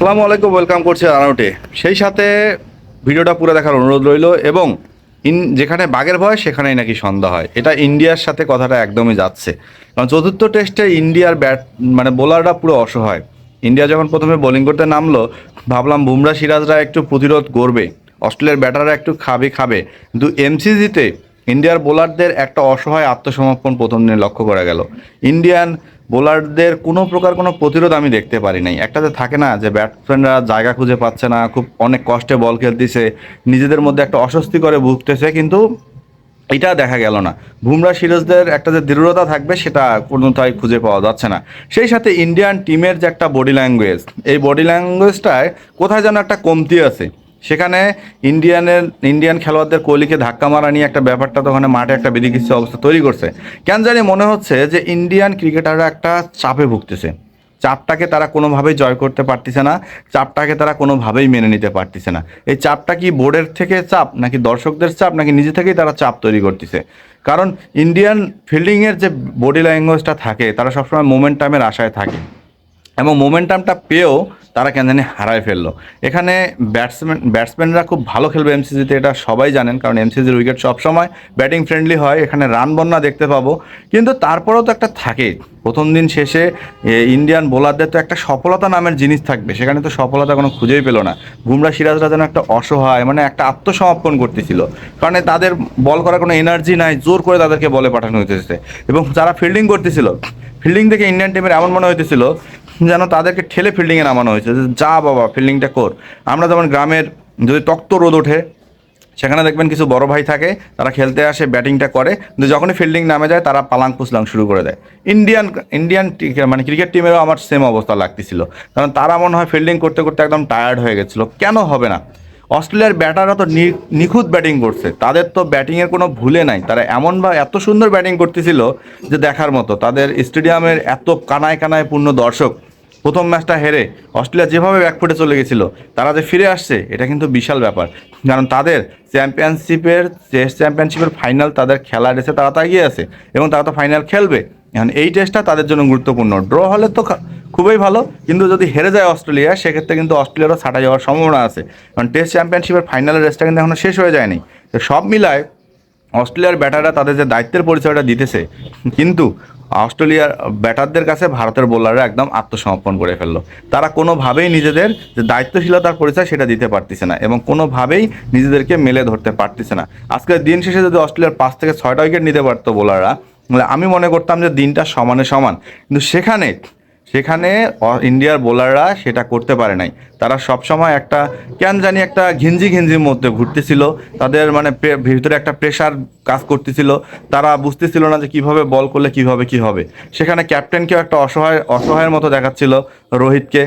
আসসালামু আলাইকুম, ওয়েলকাম করছি রানাউটে সেই সাথে ভিডিওটা পুরো দেখার অনুরোধ রইল এবং ইন যেখানে বাঘের ভয়, সেখানেই নাকি সন্ধ্যা হয়। এটা ইন্ডিয়ার সাথে কথাটা একদমই যাচ্ছে। কারণ চতুর্থ টেস্টে ইন্ডিয়ার ব্যাট মানে বোলাররা পুরো অসহায়। ইন্ডিয়া যখন প্রথমে বোলিং করতে নামলো, ভাবলাম বুমরা সিরাজরা একটু প্রতিরোধ করবে, অস্ট্রেলিয়ার ব্যাটাররা একটু খাবে খাবে। কিন্তু এমসিজিতে ইন্ডিয়ার বোলারদের একটা অসহায় আত্মসমর্পণ প্রথম দিনে লক্ষ্য করা গেল। ইন্ডিয়ান বোলারদের কোনো প্রকার কোনো প্রতিরোধ আমি দেখতে পারি নাই। একটা যে থাকে না যে ব্যাটসম্যানরা জায়গা খুঁজে পাচ্ছে না, খুব অনেক কষ্টে বল খেলতেছে, নিজেদের মধ্যে একটা অস্বস্তি করে ভুগতেছে, কিন্তু এটা দেখা গেল না। বুমরা সিরাজদের একটা যে দৃঢ়তা থাকবে, সেটা কোনোটাই খুঁজে পাওয়া যাচ্ছে না। সেই সাথে ইন্ডিয়ান টিমের যে একটা বডি ল্যাঙ্গুয়েজ এই বডি ল্যাঙ্গুয়েজটায় কোথায় যেন একটা কমতি আছে। সেখানে ইন্ডিয়ানের, ইন্ডিয়ান খেলোয়াড়দের কোহলিকে ধাক্কা মারা নিয়ে একটা ব্যাপারটা তো ওখানে মাঠে একটা বিধিকিচ্ছ অবস্থা তৈরি করছে। কেন জানি মনে হচ্ছে যে ইন্ডিয়ান ক্রিকেটাররা একটা চাপে ভুগতেছে। চাপটাকে তারা কোনোভাবেই জয় করতে পারতেছে না, চাপটাকে তারা কোনোভাবেই মেনে নিতে পারতেছে না। এই চাপটা কি বোর্ডের থেকে চাপ, নাকি দর্শকদের চাপ, নাকি নিজে থেকেই তারা চাপ তৈরি করতেছে? কারণ ইন্ডিয়ান ফিল্ডিংয়ের যে বডি ল্যাঙ্গুয়েজটা থাকে, তারা সবসময় মোমেন্টামের আশায় থাকে। এবং মোমেন্টামটা পেয়েও তারা কেন জানি হারায় ফেলল। এখানে ব্যাটসম্যান ব্যাটসম্যানরা খুব ভালো খেলবে এমসিজিতে এটা সবাই জানেন, কারণ এমসিজির উইকেট সবসময় ব্যাটিং ফ্রেন্ডলি হয়, এখানে রান বন্যা দেখতে পাবো। কিন্তু তারপরেও তো একটা থাকে, প্রথম দিন শেষে ইন্ডিয়ান বোলারদের তো একটা সফলতা নামের জিনিস থাকবে, সেখানে তো সফলতা কোনো খুঁজেই পেল না। বুমরা সিরাজরা যেন একটা অসহায় মানে একটা আত্মসমর্পণ করতেছিল, কারণ তাদের বল করার কোনো এনার্জি নাই, জোর করে তাদেরকে বলে পাঠানো হইতেছে। এবং যারা ফিল্ডিং করতেছিল ফিল্ডিং থেকে ইন্ডিয়ান টিমের এমন মনে হইতেছিল যেন তাদেরকে ঠেলে ফিল্ডিংয়ে নামানো হয়েছে। যা বাবা ফিল্ডিংটা কর। আমরা যেমন গ্রামের যদি তক্ত রোদ ওঠে, সেখানে দেখবেন কিছু বড় ভাই থাকে, তারা খেলতে আসে ব্যাটিংটা করে। কিন্তু যখনই ফিল্ডিং নামে যায়, তারা পালাং পুসলাং শুরু করে দেয়। ইন্ডিয়ান ইন্ডিয়ান মানে ক্রিকেট টিমেরও আমার সেম অবস্থা লাগতেছিল। কারণ তারা মনে হয় ফিল্ডিং করতে করতে একদম টায়ার্ড হয়ে গেছিল। কেন হবে না? অস্ট্রেলিয়ার ব্যাটাররা তো নিখুঁত ব্যাটিং করছে। তাদের তো ব্যাটিংয়ের কোনো ভুলে নাই। তারা এমন বা এত সুন্দর ব্যাটিং করতেছিল যে দেখার মতো। তাদের স্টেডিয়ামের এত কানায় কানায় পূর্ণ দর্শক প্রথম ম্যাচটা হেরে অস্ট্রেলিয়া যেভাবে ব্যাকফুটে চলে গেছিল, তারা যে ফিরে আসছে, এটা কিন্তু বিশাল ব্যাপার। কারণ তাদের চ্যাম্পিয়নশিপের টেস্ট চ্যাম্পিয়নশিপের ফাইনাল তাদের খেলা রেসে তারা তো এগিয়ে আছে, এবং তারা তো ফাইনাল খেলবে। এখন এই টেস্টটা তাদের জন্য গুরুত্বপূর্ণ। ড্র হলে তো খুবই ভালো, কিন্তু যদি হেরে যায় অস্ট্রেলিয়া, সেক্ষেত্রে কিন্তু অস্ট্রেলিয়ারও ছাটা যাওয়ার সম্ভাবনা আছে। কারণ টেস্ট চ্যাম্পিয়নশিপের ফাইনালের রেসটা কিন্তু এখনও শেষ হয়ে যায়নি। তো সব মিলায় অস্ট্রেলিয়ার ব্যাটাররা তাদের যে দায়িত্বের পরিচয়টা দিতেছে, কিন্তু অস্ট্রেলিয়ার ব্যাটারদের কাছে ভারতের বোলাররা একদম আত্মসমর্পণ করে ফেলল। তারা কোনোভাবেই নিজেদের যে দায়িত্বশীলতার পরিচয় সেটা দিতে পারতেছে না এবং কোনোভাবেই নিজেদেরকে মেলে ধরতে পারতেছে না। আজকের দিন শেষে যদি অস্ট্রেলিয়ার পাঁচ থেকে ছয়টা উইকেট নিতে পারতো বোলাররা আমি মনে করতাম যে দিনটা সমানে সমান। কিন্তু সেখানে সেখানে ইন্ডিয়ার বোলাররা সেটা করতে পারে নাই। তারা সবসময় একটা, কেন জানি একটা ঘিঞ্জি ঘিঞ্জির মধ্যে ঘুরতেছিল, তাদের মানে ভিতরে একটা প্রেশার কাজ করতেছিল, তারা বুঝতেছিল না যে কীভাবে বল করলে কীভাবে কি হবে। সেখানে ক্যাপ্টেনকেও একটা অসহায়, অসহায়ের মতো দেখাচ্ছিল রোহিতকে,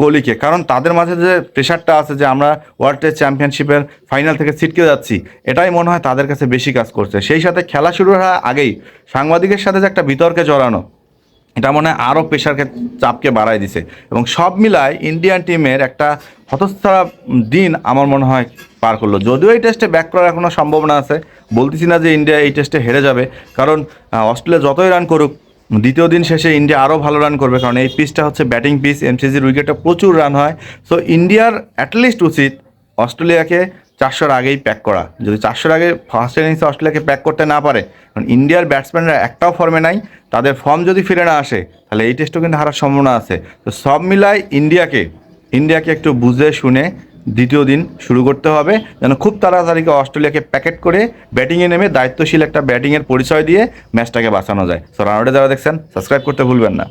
কোহলিকে। কারণ তাদের মাঝে যে প্রেশারটা আছে যে আমরা ওয়ার্ল্ড টেস্ট চ্যাম্পিয়নশিপের ফাইনাল থেকে ছিটকে যাচ্ছি, এটাই মনে হয় তাদের কাছে বেশি কাজ করছে। সেই সাথে খেলা শুরু হওয়ার আগেই সাংবাদিকের সাথে যে একটা বিতর্কে জড়ানো এটা মনে হয় আরও প্রেশারকে চাপকে বাড়ায় দিছে। এবং সব মিলায় ইন্ডিয়ান টিমের একটা হতচ্ছাড়া দিন আমার মনে হয় পার করল। যদিও এই টেস্টে ব্যাক করার এখনও সম্ভাবনা আছে, বলতেছি না যে ইন্ডিয়া এই টেস্টে হেরে যাবে, কারণ অস্ট্রেলিয়া যতই রান করুক, দ্বিতীয় দিন শেষে ইন্ডিয়া আরও ভালো রান করবে, কারণ এই পিচটা হচ্ছে ব্যাটিং পিচ এমসিজির উইকেটে প্রচুর রান হয়। সো ইন্ডিয়ার অ্যাটলিস্ট উচিত অস্ট্রেলিয়াকে চারশোর আগেই প্যাক করা। যদি চারশোর আগে ফার্স্ট ইনিংসে অস্ট্রেলিয়াকে প্যাক করতে না পারে, কারণ ইন্ডিয়ার ব্যাটসম্যানরা একটাও ফর্মে নাই, তাদের ফর্ম যদি ফিরে না আসে, তাহলে এই টেস্টও কিন্তু হারার সম্ভাবনা আছে। তো সব মিলাই ইন্ডিয়াকে ইন্ডিয়াকে একটু বুঝে শুনে দ্বিতীয় দিন শুরু করতে হবে, যেন খুব তাড়াতাড়ি অস্ট্রেলিয়াকে প্যাকেট করে ব্যাটিংয়ে নেমে দায়িত্বশীল একটা ব্যাটিংয়ের পরিচয় দিয়ে ম্যাচটাকে বাঁচানো যায়। সো রানাউটে যারা দেখছেন সাবস্ক্রাইব করতে ভুলবেন না।